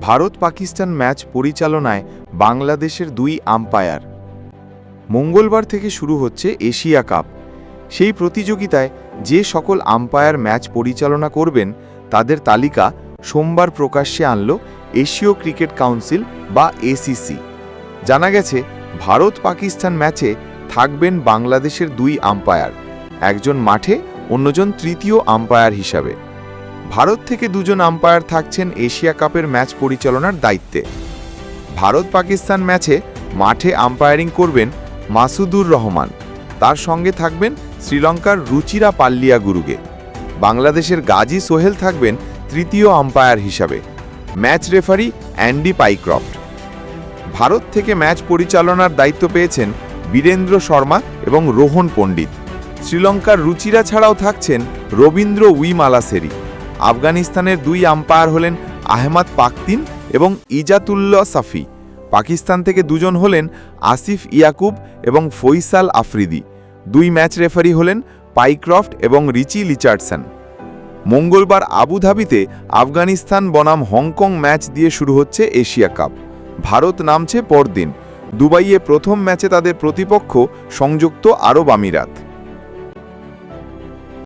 Bharat Pakistan match পরিচালনায় বাংলাদেশের দুই আম্পায়ার। মঙ্গলবার থেকে শুরু হচ্ছে এশিয়া কাপ। সেই প্রতিযোগিতায় যে সকল আম্পায়ার ম্যাচ পরিচালনা করবেন, তাদের তালিকা সোমবার প্রকাশ্যে আনল এশীয় ক্রিকেট কাউন্সিল বা এসিসি জানা গেছে ভারত পাকিস্তান ম্যাচে থাকবেন বাংলাদেশের দুই আম্পায়ার, একজন মাঠে, অন্যজন তৃতীয় আম্পায়ার হিসাবে। ভারত থেকে দুজন আম্পায়ার থাকছেন এশিয়া কাপের ম্যাচ পরিচালনার দায়িত্বে। ভারত পাকিস্তান ম্যাচে মাঠে আম্পায়ারিং করবেন মাসুদুর রহমান। তার সঙ্গে থাকবেন শ্রীলঙ্কার রুচিরা পাল্লিয়া গুরুগে বাংলাদেশের গাজী সোহেল থাকবেন তৃতীয় আম্পায়ার হিসাবে। Match referee Andy Pycroft. Bharat থেকে ম্যাচ পরিচালনার দায়িত্ব পেয়েছেন বীরেন্দ্র শর্মা এবং রোহন পণ্ডিত। শ্রীলঙ্কার রুচিরা ছাড়াও থাকছেন রবীন্দ্র উইমালাসেরি। আফগানিস্তানের দুই আম্পায়ার হলেন আহমাদ পাকতিন এবং ইজাতুল্লাহ সাফি। পাকিস্তান থেকে দুজন হলেন আসিফ ইয়াকুব এবং ফৈসাল আফ্রিদি। দুই ম্যাচ রেফারি হলেন পাইক্রফট এবং রিচি লিচার্ডসন। মঙ্গলবার আবুধাবিতে আফগানিস্তান বনাম হংকং ম্যাচ দিয়ে শুরু হচ্ছে এশিয়া কাপ। ভারত নামছে পরদিন। দুবাইয়ে প্রথম ম্যাচে তাদের প্রতিপক্ষ সংযুক্ত আরব আমিরাত।